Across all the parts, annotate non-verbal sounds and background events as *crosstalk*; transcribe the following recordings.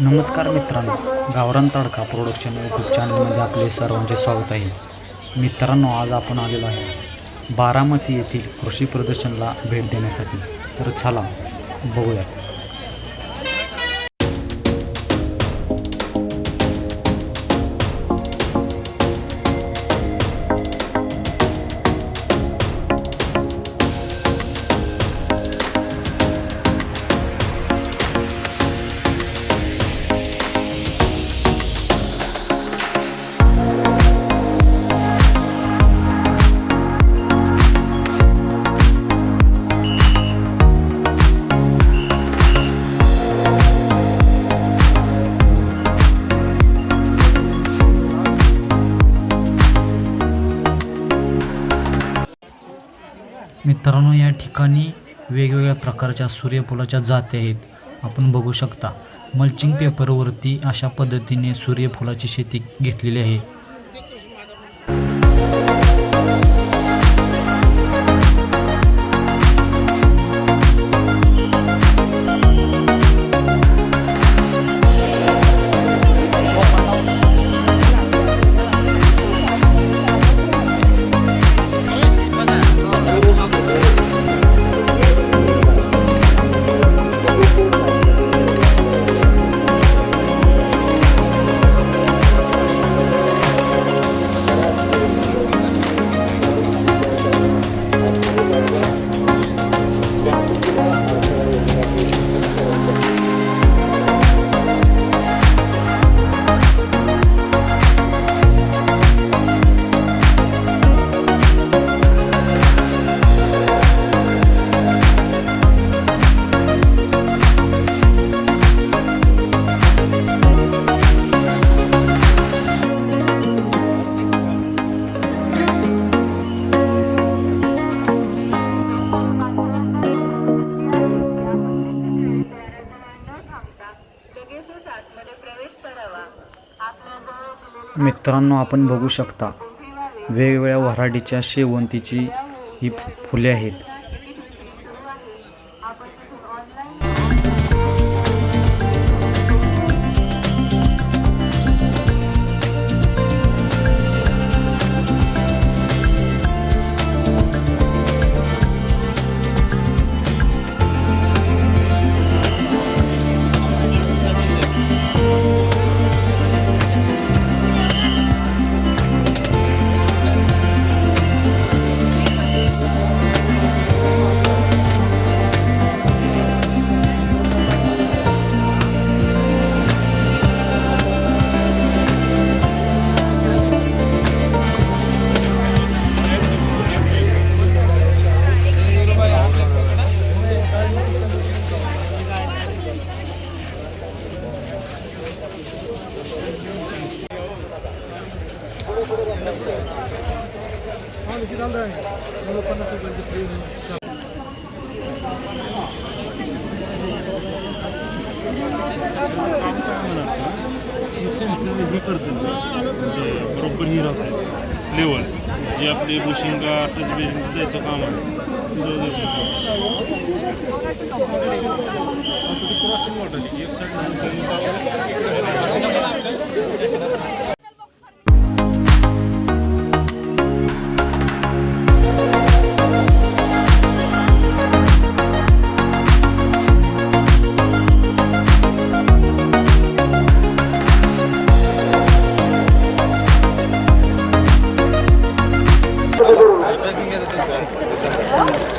नमस्कार मित्रांनो गावरान तडका प्रोडक्शन यूट्यूब चॅनलमध्ये आपले सर्वांचे स्वागत आहे. मित्रांनो आज आपण आलेलो आहे बारामती येथील कृषी प्रदर्शनला भेट देण्यासाठी. तर चला बघूयात. मित्रांनो या ठिकाणी वेगवेगळ्या प्रकारच्या सूर्यफुलाच्या जाती आहेत. आपण बघू शकता मल्चिंग पेपरवरती अशा पद्धतीने सूर्यफुलाची शेती घेतलेली आहे. मित्रांनो आपण बघू शकता वेगवेगळ्या वऱ्हाडीच्या शेवंतीची ही फुले आहेत.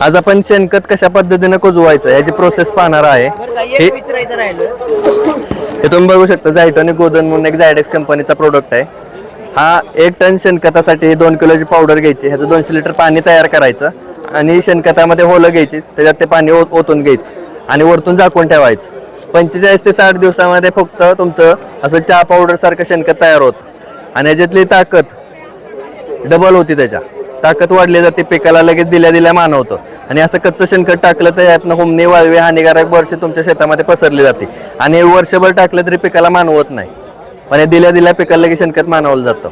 आज आपण शेणखत कशा पद्धतीने कुजवायचं? याची प्रोसेस पाहणार आहे. हे करायचं राहिलं हे तुम्ही बघू शकता झायटॉनिक गोदन म्हणून एक झायडेक्स कंपनीचा प्रोडक्ट आहे. हा एक टन शेणखतासाठी दोन किलोची पावडर घ्यायची ह्याचं दोनशे लिटर पाणी तयार करायचं आणि शेणखतामध्ये होलं घ्यायची त्याच्यात ते पाणी ओत- ओतून घ्यायचं आणि वरतून झाकून ठेवायचं. पंचेचाळीस ते साठ दिवसामध्ये फक्त तुमचं असं चहा पावडर सारखं शेणखत तयार होतं. आणि ह्याच्यातली ताकद डबल होती त्याच्या. ताकद वाढली जाते पिकाला लगेच दिल्या दिल्या मानवतं आणि असं कच्चं शेणखत टाकलं तर यातनं होमने वाळवे हानिकारक वर्ष तुमच्या शेतामध्ये पसरली जाते. आणि हे वर्षभर टाकलं तरी पिकाला मानवत नाही. पण हे दिल्या दिल्या पिकाला लगेच शेणखत मानवलं जातं.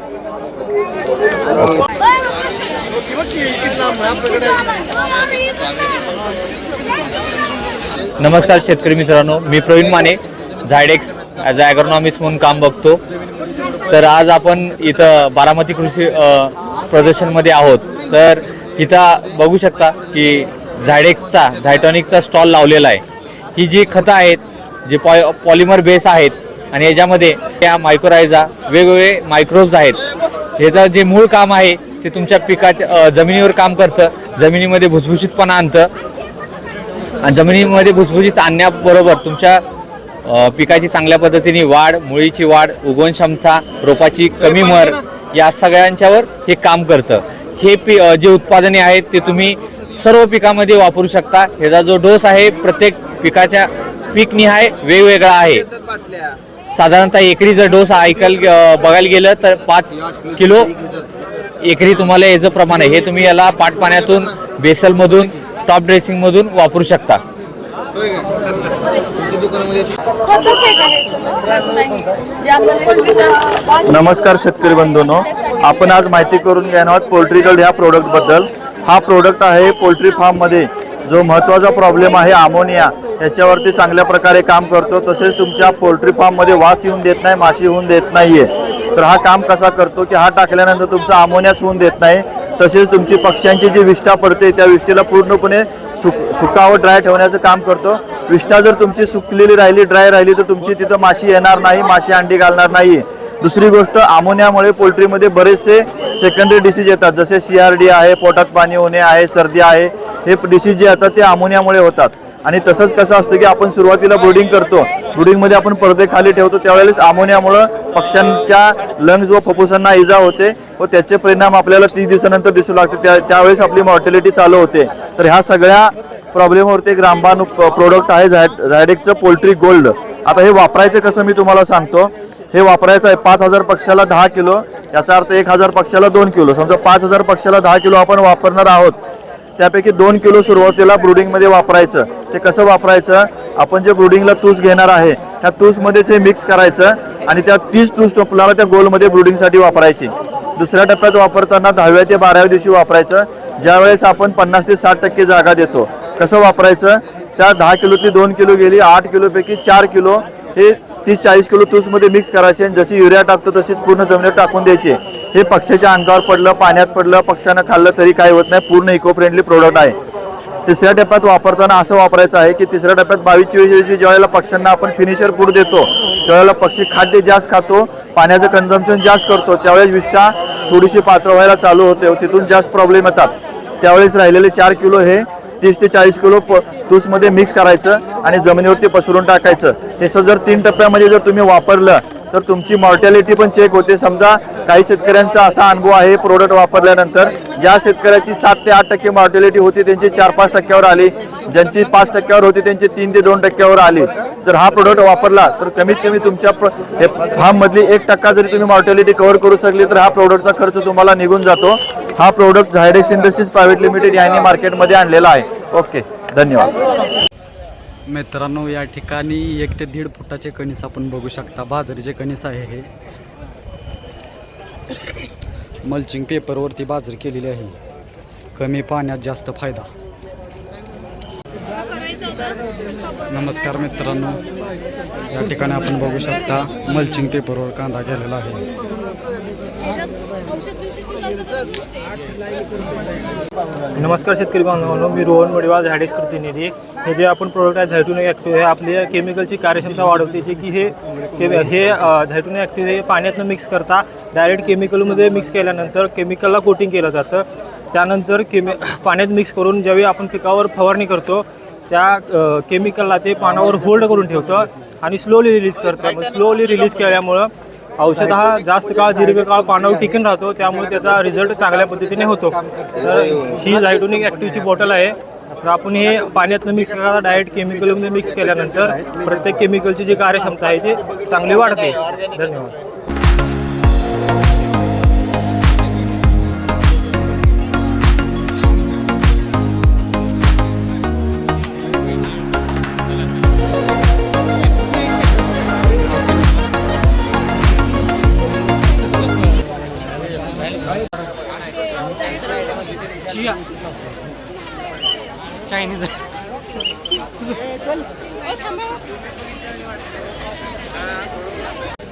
नमस्कार शेतकरी मित्रांनो मी Praveen Mane Zydex as a agronomist म्हणून काम बघतो. तर आज आपण इथं बारामती कृषी प्रदर्शनमध्ये आहोत. तर इथं बघू शकता की झायडेक्सचा झायटॉनिकचा स्टॉल लावलेला आहे. ही जी खतं आहेत जे पॉ पॉलिमर बेस आहेत आणि याच्यामध्ये त्या मायक्रोरायझा वेगवेगळे मायक्रोब्स आहेत. ह्याचं जे मूळ काम आहे ते तुमच्या पिकाच्या जमिनीवर काम करतं. जमिनीमध्ये भुसभुशीतपणा आणतं. आणि जमिनीमध्ये भुसभुशीत आणण्याबरोबर तुमच्या पिकाची चांगल्या पद्धतीने वाढ मुळीची वाढ उगवण क्षमता रोपाची कमी मर या सगळ्यांच्यावर हे काम करतं. हे पी जे उत्पादने आहेत ते तुम्ही सर्व पिकामध्ये वापरू शकता. ह्याचा जो डोस आहे प्रत्येक पिकाच्या पीकनिहाय वेगवेगळा आहे. साधारणतः एकरी जर डोस ऐकाल बघायला गेलं तर पाच किलो एकरी तुम्हाला याचं प्रमाण आहे. हे तुम्ही याला पाटपाण्यातून बेसलमधून टॉप ड्रेसिंगमधून वापरू शकता. नमस्कार शेतकरी बंधूंनो. आपण आज माहिती करून घेणार आहोत पोल्ट्री गोल्ड ह्या प्रोडक्टबद्दल हा प्रोडक्ट आहे पोल्ट्री फार्ममध्ये जो महत्त्वाचा प्रॉब्लेम आहे अमोनिया याच्यावरती चांगल्या प्रकारे काम करतो. तसेच तुमच्या पोल्ट्री फार्ममध्ये वास येऊन देत नाही माशी होऊन देत नाहीये. तर हा काम कसा करतो की हा टाकल्यानंतर तुमचा अमोनियाच होऊन देत नाही. तसेच तुमची पक्ष्यांची जी विष्ठा पडते त्या विष्ठेला पूर्णपणे सुक सुकावं ड्राय ठेवण्याचं काम करतो. विष्ठा जर तुमची सुकलेली राहिली ड्राय राहिली तर तुमची तिथं माशी येणार नाही माशी अंडी घालणार नाही दुसरी गोष्ट अमोनियामुळे पोल्ट्रीमध्ये बरेचसे सेकंडरी डिसीज येतात जसे सी आर डी आहे पोटात पाणी होणे आहे सर्दी आहे हे डिसीज जे येतात ते अमोनियामुळे होतात. आणि तसंच कसं असतं की आपण सुरुवातीला ब्रुडिंग करतो ब्रुडिंगमध्ये आपण पडदे खाली ठेवतो. त्यावेळेस अमोनियामुळं पक्ष्यांच्या लंग्स व फुफ्फुसांना इजा होते व त्याचे परिणाम आपल्याला तीस दिवसानंतर दिसू लागते. त्या त्यावेळेस आपली मॉर्टॅलिटी चालू होते. तर ह्या सगळ्या प्रॉब्लेमवरती एक रामबाण प्रोडक्ट आहे झाय झायडेकचं पोल्ट्री गोल्ड. आता हे वापरायचं कसं मी तुम्हाला सांगतो. हे वापरायचं आहे पाच हजार पक्षाला दहा किलो. याचा अर्थ एक हजार पक्षाला दोन किलो. समजा पाच हजार पक्षाला दहा किलो आपण वापरणार आहोत. त्यापैकी दोन किलो सुरुवातीला ब्रुडिंगमध्ये वापरायचं. ते कसं वापरायचं? आपण जे ब्रुडिंगला तूस घेणार आहे ह्या तूसमध्येच हे मिक्स करायचं आणि त्या तीस तूस आपल्याला त्या गोलमध्ये ब्रुडिंगसाठी वापरायची. दुसऱ्या टप्प्यात वापरताना दहाव्या ते बाराव्या दिवशी वापरायचं. ज्यावेळेस आपण पन्नास ते साठ टक्के जागा देतो. कसं वापरायचं? त्या दहा किलोतली दोन किलो गेली आठ किलोपैकी चार किलो हे तीस चाळीस किलो तूसमध्ये मिक्स करायचे आणि जशी युरिया टाकतो तशीच पूर्ण जमिनीत टाकून द्यायची. हे पक्ष्याच्या अंगावर पडलं पाण्यात पडलं पक्ष्यानं खाल्लं तरी काही होत नाही. पूर्ण इको फ्रेंडली प्रोडक्ट आहे. तिसऱ्या टप्प्यात वापरताना असं वापरायचं आहे की तिसऱ्या टप्प्यात बावीस चोवीस दिवशी ज्यावेळेला पक्ष्यांना आपण फिनिशर फूड देतो त्यावेळेला पक्षी खाद्य जास्त खातो पाण्याचं कन्झम्पन जास्त करतो. त्यावेळेस विष्ठा थोडीशी पात्र व्हायला चालू होते. तिथून जास्त प्रॉब्लेम येतात. त्यावेळेस राहिलेले चार किलो हे तीस ते चाळीस किलो प तूसमध्ये मिक्स करायचं आणि जमिनीवरती पसरून टाकायचं. हे जर तीन टप्प्यामध्ये जर तुम्ही वापरलं तर तुमची मॉर्टॅलिटी पण चेक होते. समजा काही शेतकऱ्यांचा असा अनुभव आहे प्रोडक्ट वापरल्यानंतर. ज्या शेतकऱ्याची सात ते आठ टक्के मॉर्टॅलिटी होती त्यांची चार पाच टक्क्यावर आली. ज्यांची पाच टक्क्यावर होती त्यांची तीन ते दोन टक्क्यावर आली. जर हा प्रोडक्ट वापरला तर कमीत कमी तुमच्या प्र- हे फार्ममधली एक टक्का जरी तुम्ही मॉर्टॅलिटी कव्हर करू शकली तर हा प्रोडक्टचा खर्च तुम्हाला निघून जातो. हा product Zydex industries private limited यांनी मार्केटमध्ये आणलेला आहे. ओके धन्यवाद. मित्रांनो या ठिकाणी एक ते दीड फुटाचे कणीस आपण बघू शकता. बाजरीचे कणीस आहे हे. मल्चिंग पेपरवरती बाजरी केलेली आहे. कमी पाण्यात जास्त फायदा. नमस्कार मित्रांनो. या ठिकाणी आपण बघू शकता मल्चिंग पेपरवर कांदा केलेला आहे. नमस्कार शेतकरी बांधवांनो मी रोहन वडिवाळ झाडेस प्रतिनिधी. हे जे आपण प्रोडक्ट आहे झायटून ॲक्टिव्ह हे आपल्या केमिकलची कार्यक्षमता वाढवते जे की हे के- हे झायटून ॲक्टिव्ह हे पाण्यातनं मिक्स करता डायरेक्ट केमिकलमध्ये मिक्स केल्यानंतर केमिकलला कोटिंग केलं जातं. त्यानंतर केमि *coughs* पाण्यात मिक्स करून ज्यावेळी आपण पिकावर फवारणी करतो त्या केमिकलला ते पानावर होल्ड करून ठेवतं आणि स्लोली रिलीज करतं. स्लोली रिलीज केल्यामुळं औषध हा जास्त काळ दीर्घकाळ पानावर टिकून राहतो त्यामुळे त्याचा रिझल्ट चांगल्या पद्धतीने होतो. तर ही झायटोनिक ॲक्टिव्हची बॉटल आहे. तर आपण हे पाण्यातनं मिक्स करता डायरेक्ट केमिकलमध्ये मिक्स केल्यानंतर प्रत्येक केमिकलची जी कार्यक्षमता आहे ती चांगली वाढते. धन्यवाद. नाही मी *laughs*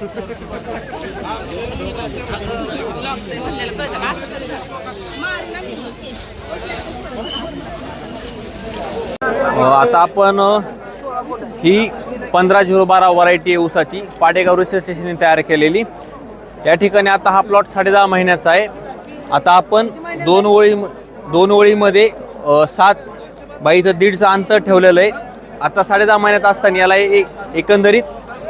आता आपण ही पंधरा झिरो बारा व्हरायटी आहे ऊसाची. पाडेगाव रेल्वे स्टेशनने तयार केलेली. या ठिकाणी आता हा प्लॉट साडेदहा महिन्याचा आहे. आता आपण दोन ओळी दोन ओळीमध्ये सात बाई इथं दीडचं अंतर ठेवलेलं आहे. आता साडेदहा महिन्यात असताना याला एक एकंदरीत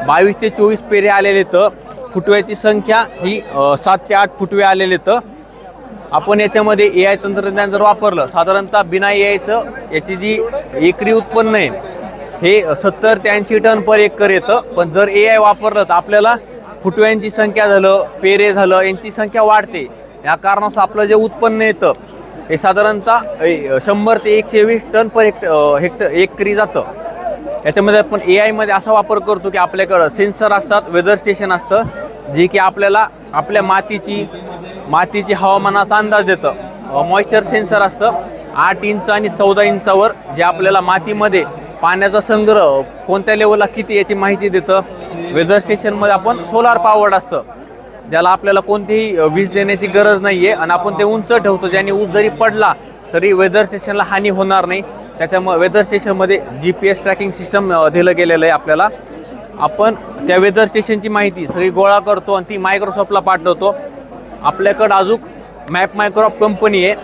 बावीस ते चोवीस पेरे आलेले तर फुटव्याची संख्या ही सात ते आठ फुटवे आलेले तर आपण याच्यामध्ये ए आय तंत्रज्ञान जर वापरलं साधारणतः बिना ए आयचं याची जी एकरी उत्पन्न आहे हे सत्तर ते ऐंशी टन पर एकर येतं. पण जर ए आय वापरलं तर आपल्याला फुटव्यांची संख्या झालं पेरे झालं यांची संख्या वाढते. या कारणास्तव आपलं जे उत्पन्न येतं हे साधारणतः शंभर ते एकशे वीस टन पर हेक्ट हेक्टर एकरी जातं. याच्यामध्ये आपण ए आयमध्ये असा वापर करतो की आपल्याकडं सेन्सर असतात वेदर स्टेशन असतं जे की आपल्याला आपल्या मातीची मातीची हवामानाचा अंदाज देतं. मॉइश्चर सेन्सर असतं आठ इंच आणि चौदा इंचावर जे आपल्याला मातीमध्ये पाण्याचा संग्रह कोणत्या लेवलला किती याची माहिती देतं. वेदर स्टेशनमध्ये आपण सोलार पावर्ड असतं. ज्याला आपल्याला कोणतीही वीज देण्याची गरज नाही आहे आणि आपण ते उंच ठेवतो ज्याने ऊस जरी पडला तरी वेदर स्टेशनला हानी होणार नाही. त्याच्यामुळे वेदर स्टेशनमध्ये G P S tracking system दिलं गेलेलं आहे आपल्याला. आपण त्या वेदर स्टेशनची माहिती सगळी गोळा करतो आणि ती मायक्रोसॉफ्टला पाठवतो. आपल्याकडं अजून मॅप मायक्रोसॉफ्ट कंपनी आहे.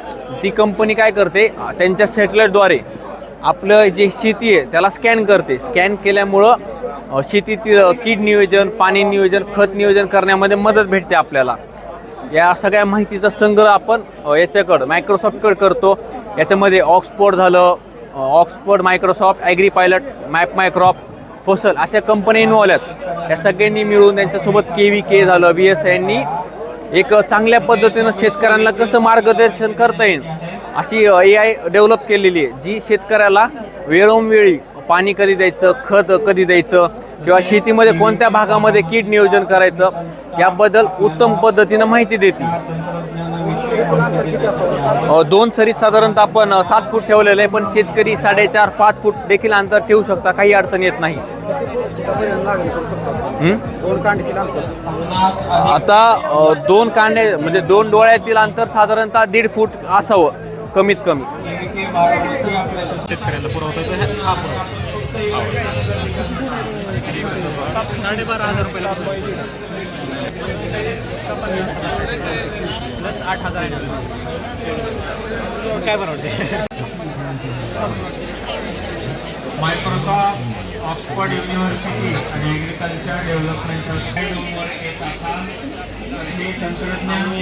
ती कंपनी काय करते? त्यांच्या सॅटेलाईटद्वारे आपलं जे शेती आहे त्याला स्कॅन करते. स्कॅन केल्यामुळं शेतीतील कीड नियोजन पाणी नियोजन खत नियोजन करण्यामध्ये मदत भेटते आपल्याला. या सगळ्या माहितीचा संग्रह आपण याच्याकडं मायक्रोसॉफ्टकडे करतो. याच्यामध्ये ऑक्सफोर्ड झालं Oxford Microsoft agri pilot map MyCrop Fasal अशा कंपन्या इन्व्हॉल्व आहेत या सगळ्यांनी मिळून त्यांच्यासोबत के व्ही के झालं बी एस यांनी एक चांगल्या पद्धतीनं शेतकऱ्यांना कसं मार्गदर्शन करता येईल अशी ए आय डेव्हलप केलेली आहे जी शेतकऱ्याला वेळोवेळी पाणी कधी द्यायचं खत कधी द्यायचं किंवा शेतीमध्ये कोणत्या भागामध्ये कीड नियोजन करायचं याबद्दल उत्तम पद्धतीनं माहिती देते दोन सरीत साधारणतः आपण सात फूट ठेवलेलं आहे पण शेतकरी साडेचार पाच फूट देखील अंतर ठेवू शकता काही अडचण येत नाही. आता दोन कांडे म्हणजे दोन डोळ्यातील अंतर साधारणतः दीड फूट असावं कमीत कमी. शेतकऱ्याला पुरवतो साडेबारा हजार रुपयाला प्लस आठ हजार आहे. काय मायक्रोसॉफ्ट ऑक्सफर्ड युनिव्हर्सिटी आणि ॲग्रिकल्चर डेव्हलपमेंट ट्रस्टवर येत असाल तर हे तंत्रज्ञान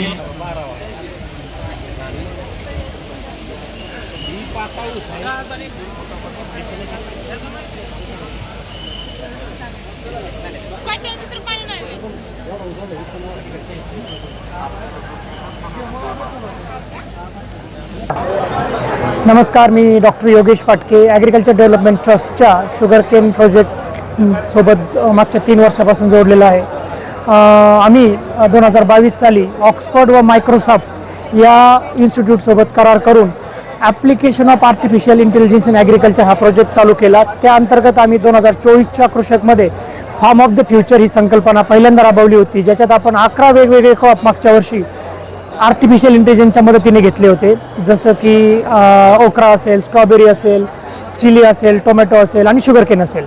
दुसरं पाणी नाही नमस्कार मी doctor Yogesh Phatke agriculture development ट्रस्टच्या शुगर केन प्रोजेक्ट सोबत मागच्या तीन वर्षापासून जोडलेला आहे. आम्ही दोन हजार बावीस साली ऑक्सफर्ड व मायक्रोसॉफ्ट या इन्स्टिट्यूटसोबत करार करून application of artificial intelligence in agriculture हा प्रोजेक्ट चालू केला. त्या अंतर्गत आम्ही दोन हजार चोवीसच्या कृषकमध्ये फार्म ऑफ द फ्युचर ही संकल्पना पहिल्यांदा राबवली होती. ज्याच्यात आपण अकरा वेगवेगळे क्रॉप मागच्या वर्षी आर्टिफिशियल इंटेलिजन्सच्या मदतीने घेतले होते. जसं की ओकरा असेल स्ट्रॉबेरी असेल चिली असेल टोमॅटो असेल आणि शुगरकेन असेल.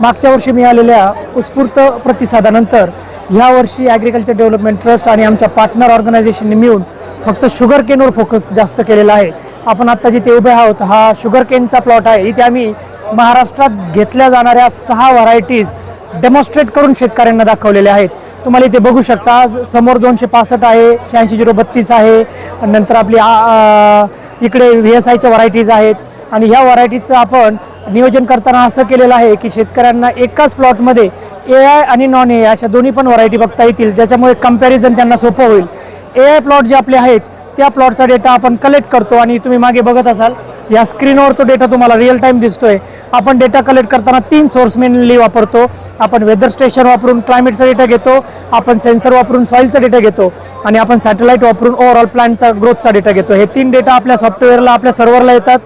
मागच्या वर्षी मिळालेल्या उत्स्फूर्त प्रतिसादानंतर ह्या वर्षी ॲग्रिकल्चर डेव्हलपमेंट ट्रस्ट आणि आमच्या पार्टनर ऑर्गनायझेशनने मिळून फक्त शुगर केनवर फोकस जास्त केलेला आहे. आपण आत्ता जिथे उभे आहोत हा शुगर केनचा प्लॉट आहे. इथे आम्ही महाराष्ट्रात घेतल्या जाणाऱ्या सहा व्हरायटीज डेमॉन्स्ट्रेट करून शेतकऱ्यांना दाखवलेल्या आहेत. तुम्हाला इथे बघू शकता समोर दोनशे पासष्ट आहे शहाऐंशी झिरो बत्तीस आहे नंतर आपली इकडे व्ही एस आयच्या व्हरायटीज आहेत. आणि ह्या व्हरायटीजचं आपण नियोजन करताना असं केलेलं आहे की शेतकऱ्यांना एकाच प्लॉटमध्ये ए आय आणि नॉन ए आय अशा दोन्ही पण व्हरायटी बघता येतील ज्याच्यामुळे कंपॅरिझन त्यांना सोपं होईल. ए आय प्लॉट जे आपले आहेत त्या प्लॉटचा डेटा आपण कलेक्ट करतो आणि तुम्ही मागे बघत असाल या स्क्रीनवर तो डेटा तुम्हाला रिअल टाईम दिसतोय. आपण डेटा कलेक्ट करताना तीन सोर्स मेनली वापरतो. आपण वेदर स्टेशन वापरून क्लायमेटचा डेटा घेतो आपण सेन्सर वापरून सॉईलचा डेटा घेतो आणि आपण सॅटेलाईट वापरून ओव्हरऑल प्लॅनचा ग्रोथचा डेटा घेतो. हे तीन डेटा आपल्या सॉफ्टवेअरला आपल्या सर्व्हरला येतात.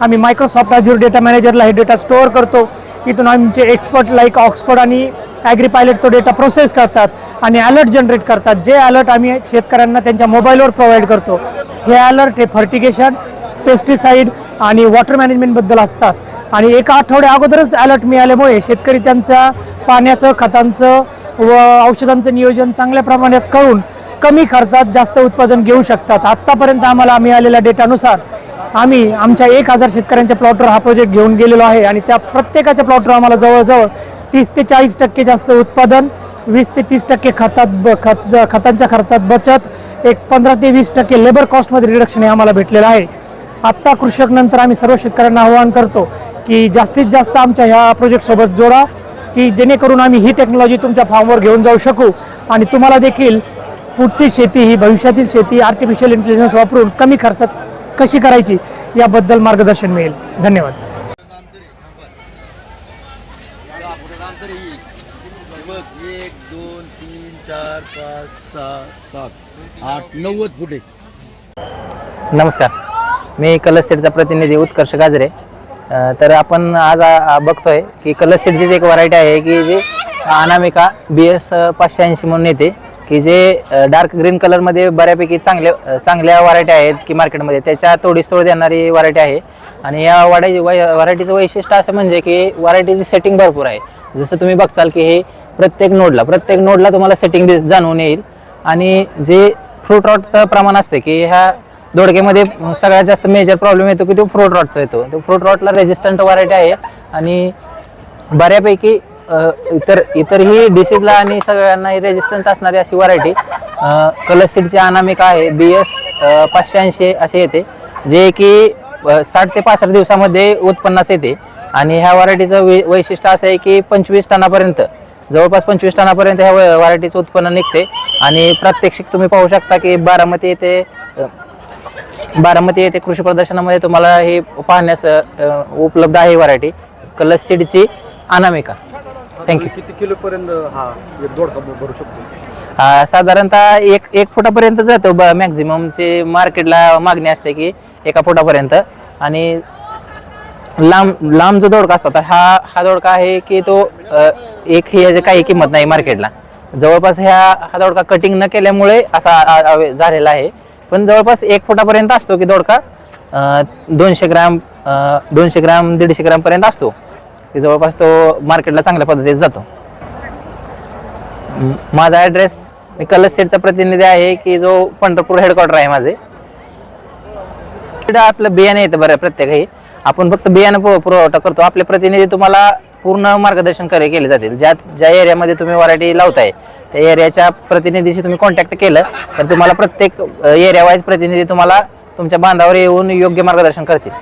आम्ही मायक्रोसॉफ्ट अजूर डेटा मॅनेजरला हे डेटा स्टोअर करतो. इथून आमचे एक्सपर्ट लाईक ऑक्सफर्ड आणि ॲग्री पायलट तो डेटा प्रोसेस करतात आणि अलर्ट जनरेट करतात. जे अलर्ट आम्ही शेतकऱ्यांना त्यांच्या मोबाईलवर प्रोव्हाइड करतो हे अलर्ट हे फर्टिगेशन पेस्टिसाईड आणि वॉटर मॅनेजमेंटबद्दल असतात. आणि एका आठवड्या अगोदरच अलर्ट मिळाल्यामुळे शेतकरी त्यांचा पाण्याचं खतांचं व औषधांचं नियोजन चांगल्या प्रमाणात करून कमी खर्चात जास्त उत्पादन घेऊ शकतात. आत्तापर्यंत आम्हाला मिळालेल्या डेटानुसार आम्ही आमच्या एक हजार शेतकऱ्यांच्या प्लॉटवर हा प्रोजेक्ट घेऊन गेलेलो आहे आणि त्या प्रत्येकाच्या प्लॉटवर आम्हाला जवळजवळ तीस ते चाळीस टक्के जास्त उत्पादन वीस ते तीस टक्के खतात ब खत खतांच्या खर्चात बचत एक पंधरा ते वीस टक्के लेबर कॉस्टमध्ये रिडक्शन हे आम्हाला भेटलेलं आहे. आत्ता कृषक नंतर आम्ही सर्व शेतकऱ्यांना आवाहन करतो की जास्तीत जास्त आमच्या ह्या प्रोजेक्टसोबत जोडा की जेणेकरून आम्ही ही टेक्नॉलॉजी तुमच्या फार्मवर घेऊन जाऊ शकू. आणि तुम्हाला देखील पुढची शेती ही भविष्यातील शेती आर्टिफिशियल इंटेलिजन्स वापरून कमी खर्चात कशी करायची याबद्दल मार्गदर्शन मिळेल. धन्यवाद. एक दोन तीन चार पाच सात सात आठ नव्वद फुटे नमस्कार. मी कलश सेटचा प्रतिनिधी उत्कर्ष गाजरे. अ, तर आपण आज आ- बघतोय की कलश सेटचीच एक व्हरायटी आहे की जी अनामिका बी एस पाचशे ऐंशी म्हणून येते. की जे डार्क ग्रीन कलरमध्ये बऱ्यापैकी चांगले चांगल्या व्हरायटी आहेत की मार्केटमध्ये त्याच्या तोडीस तोड देणारी व्हरायटी आहे. आणि या वाढाई व्हरायटीचं वैशिष्ट्य असं म्हणजे की व्हरायटीची सेटिंग भरपूर आहे. जसं तुम्ही बघताल की हे प्रत्येक नोडला प्रत्येक नोडला तुम्हाला सेटिंग जाणून येईल. आणि जे फ्रूट रॉटचं प्रमाण असते की ह्या दोडक्यामध्ये सगळ्यात जास्त मेजर प्रॉब्लेम येतो की तो फ्रूट रॉटचा येतो. तो फ्रूट रॉटला रेजिस्टंट व्हरायटी आहे. आणि बऱ्यापैकी इतर इतरही डिसीजला आणि सगळ्यांनाही रेजिस्टंट असणारी अशी व्हरायटी कलर सीडची अनामिका आहे बी एस पाचशे ऐंशी असे येते जे की साठ ते पासष्ट दिवसामध्ये उत्पन्नास येते. आणि ह्या व्हरायटीचं वै वैशिष्ट्य असं आहे की पंचवीस टनापर्यंत जवळपास पंचवीस टनापर्यंत ह्या व्हरायटीचं उत्पन्न निघते. आणि प्रात्यक्षिक तुम्ही पाहू शकता की बारामती येथे बारामती येथे कृषी प्रदर्शनामध्ये तुम्हाला हे पाहण्यास उपलब्ध आहे व्हरायटी कलस सीडची अनामिका. थँक्यू किती किलो पर्यंत हा एक दोडका भरू शकतो? अ, साधारणतः एक एक फुटापर्यंत जातो ब मॅक्झिममचे मार्केटला मागणी असते की एका फुटापर्यंत. आणि लांब लांब जो दोडका असतो तर हा हा दोडका आहे की तो अ, एक ह्याची काही किंमत नाही मार्केटला जवळपास ह्या हा दोडका कटिंग न केल्यामुळे असा आ- आ- झालेला आहे. पण जवळपास एक फुटापर्यंत असतो की दोडका अ, दोनशे ग्राम अ, दोनशे ग्राम दीडशे ग्राम पर्यंत असतो. की जवळपास तो मार्केटला चांगल्या पद्धतीत जातो. माझा ॲड्रेस मी कलश सेटचा प्रतिनिधी आहे की जो पंढरपूर हेडक्वार्टर आहे माझे. आपलं बियाणे येतं बरं प्रत्येकही. आपण फक्त बियाणं पुर- पुरवठा करतो. आपले प्रतिनिधी तुम्हाला पूर्ण मार्गदर्शन करे केले जातील. ज्या ज्या एरियामध्ये तुम्ही व्हरायटी लावताय त्या एरियाच्या प्रतिनिधीशी तुम्ही कॉन्टॅक्ट केलं तर तुम्हाला प्रत्येक एरिया वाईज प्रतिनिधी तुम्हाला तुमच्या बांधावर येऊन योग्य मार्गदर्शन करतील.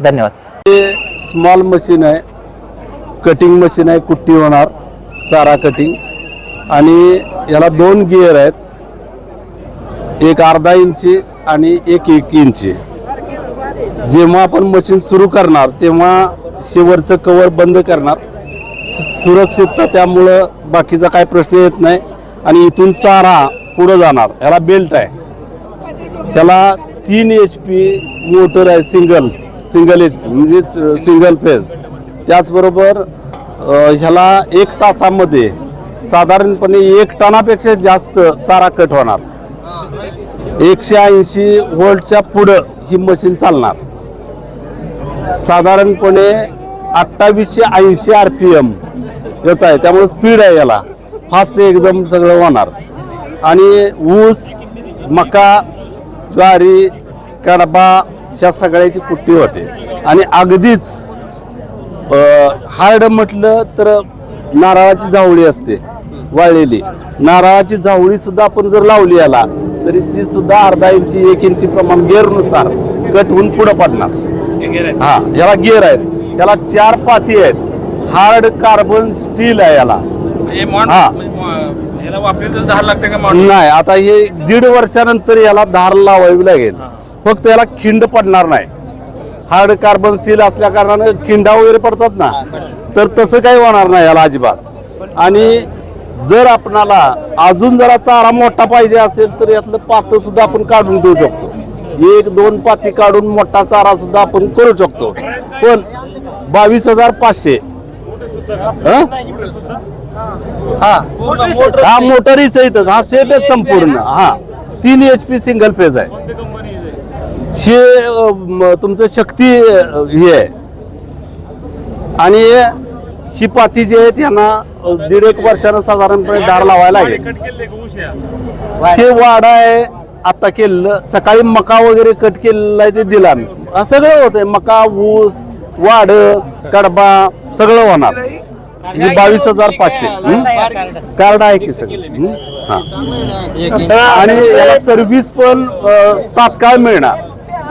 धन्यवाद. स्मॉल मशीन आहे. कटिंग मशीन आहे कुट्टी होणार चारा कटिंग आणि याला दोन गिअर आहेत. एक अर्धा इंची आणि एक एक इंची. जेव्हा आपण मशीन सुरू करणार तेव्हा शेवटचं कवर बंद करणार. सुरक्षितता त्यामुळं बाकीचा काय प्रश्न येत नाही. आणि इथून चारा पुढं जाणार. याला बेल्ट आहे. त्याला तीन एच पी मोटर आहे सिंगल सिंगल एच पी म्हणजे सिंगल फेज त्याचबरोबर ह्याला एक तासामध्ये साधारणपणे एक टनापेक्षा जास्त चारा कट होणार. एकशे ऐंशी व्होल्टच्या पुढं ही मशीन चालणार. साधारणपणे अठ्ठावीसशे ऐंशी आर पी एम याचा आहे. त्यामुळे स्पीड आहे याला. फास्ट एकदम सगळं होणार. आणि ऊस मका ज्वारी कडबा ह्या सगळ्याची कुट्टी होते. आणि अगदीच हार्ड म्हटलं तर नारळाची जावळी असते वाळलेली. नारळाची जावळी सुद्धा आपण जर लावली याला तरी ती सुद्धा अर्धा इंची एक इंची प्रमाण गेअरनुसार कट होऊन पुढं पडणार. हा याला गिअर आहेत. याला चार पाती आहेत. हार्ड कार्बन स्टील आहे याला. हा. नाही आता हे दीड वर्षानंतर याला धार लावावी लागेल. फक्त याला खिंड पडणार नाही. हार्ड कार्बन स्टील असल्या कारणानं खिंडा वगैरे पडतात ना. तर तसं काही होणार नाही याला अजिबात. आणि जर आपणाला अजून जरा चारा मोठा पाहिजे असेल तर यातलं पातं सुद्धा आपण काढून देऊ शकतो. एक दोन पाती काढून मोठा चारा सुद्धा आपण करू शकतो. पण बावीस हजार पाचशे. हं? हा. हा मोटरी सहितच. हा सेटच संपूर्ण. हा. तीन एच पी सिंगल पेज आहे. म, तुमचं शक्ती हे आहे. आणि ही पाती जी आहेत ह्यांना अ, दीड एक वर्षानं साधारणपणे दार लावायला लागेल. केले हे वाडा आहे आता केलेलं सकाळी मका वगैरे कट केलेला आहे ते दिला आम्ही. हा, सगळं होतंय. मका ऊस वाड कडबा सगळं होणार. हे बावीस हजार पाचशे. हं? कार्ड आहे की सगळं? हं? हा. आणि याला सर्व्हिस पण तात्काळ मिळणार.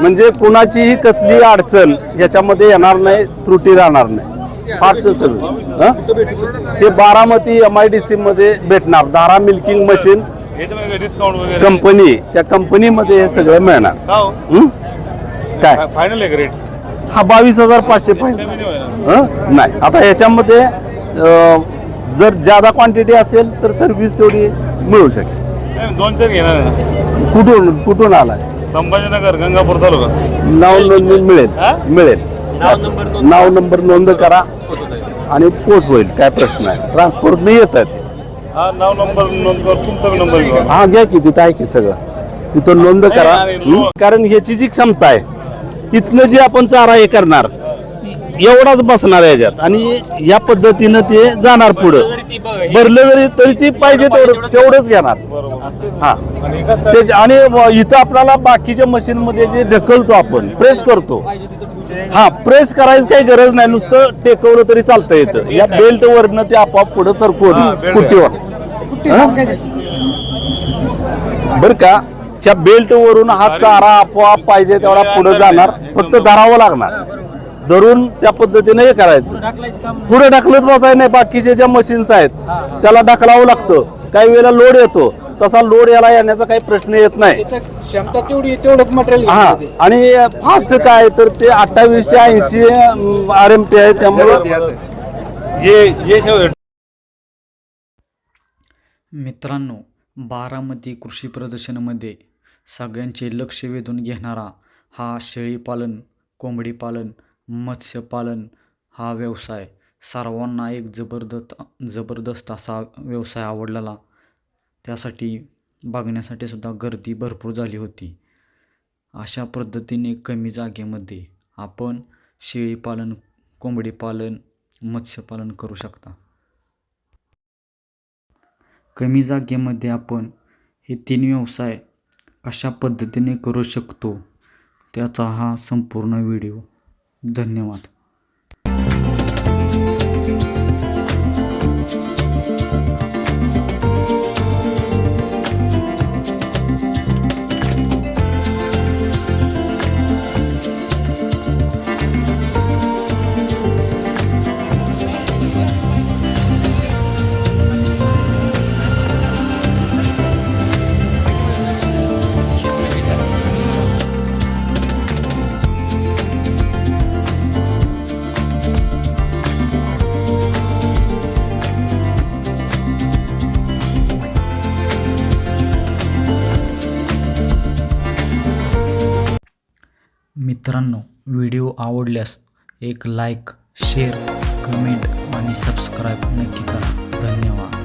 म्हणजे कुणाचीही कसली अडचण याच्यामध्ये येणार नाही त्रुटी राहणार नाही. फारच सर्व्हिस हे? Baramati M I D C मध्ये भेटणार. दारा मिल्किंग मशीन याच्यामध्ये कंपनी त्या कंपनीमध्ये हे सगळं मिळणार. हो? काय? फायनल आहे रेट हा बावीस हजार पाचशे कमी नाही हं? आता ह्याच्यामध्ये अं, जर ज्यादा क्वांटिटी असेल तर सर्व्हिस तेवढी मिळू शकेल. दोन चार घेणार कुठून कुठून आलाय? संभाजीनगर गंगापूर तालुका. नाव नोंदणी मिळेल. हा? मिळेल. नाव नंबर नोंद करा. आणि पोच होईल काय प्रश्न आहे ट्रान्सपोर्टने येत आहेत हा नाव नंबर नोंद कर. तुमचा बी नंबर घेऊ हा घ्या की तिथं आहे की सगळं. तिथं नोंद करा. नाही, हं? कारण ह्याची जी क्षमता आहे इथनं जे आपण चारा हे करणार एवढाच बसणार याच्यात. आणि या पद्धतीनं ते जाणार पुढं. भरलं जरी तरी ती पाहिजे तेवढं तेवढंच घेणार. हा. ते आणि इथं आपल्याला बाकीच्या मशीन मध्ये जे ढकलतो आपण प्रेस करतो. हा प्रेस करायची काही गरज नाही. नुसतं टेकवलं तरी चालतं येतं या बेल्ट वरनं ते आपोआप पुढं सरकवून कुट्टीवर बर का? त्या बेल्ट वरून हा चारा आपोआप पाहिजे तेवढा पुढे जाणार. फक्त धरावं लागणार. धरून त्या पद्धतीने हे करायचं. पुढे ढकलत बसायचं नाही. बाकीचे ज्या मशीन्स आहेत त्याला ढकलावं लागतं. काही वेळेला लोड येतो. तसा लोड याला येण्याचा काही प्रश्न येत नाही. क्षमता तेवढी तेवढंच मटेरियल हा. आणि फास्ट काय तर ते अठ्ठावीसशे ऐंशी आर एम पी आहे त्यामुळे ये ये शेव- मित्रांनो बारामती कृषी प्रदर्शनामध्ये सगळ्यांचे लक्ष वेधून घेणारा हा शेळीपालन कोंबडीपालन मत्स्यपालन हा व्यवसाय सर्वांना एक जबरदस्त जबरदस्त असा व्यवसाय आवडलेला. त्यासाठी बघण्यासाठी सुद्धा गर्दी भरपूर झाली होती. अशा पद्धतीने कमी जागेमध्ये आपण शेळीपालन कोंबडीपालन मत्स्यपालन करू शकता. कमी जागेमध्ये आपण हे तीन व्यवसाय कशा पद्धतीने करू शकतो. त्याचा हा संपूर्ण व्हिडिओ धन्यवाद. आवडल्यास एक लाईक शेअर कमेंट आणि सबस्क्राईब नक्की करा. धन्यवाद.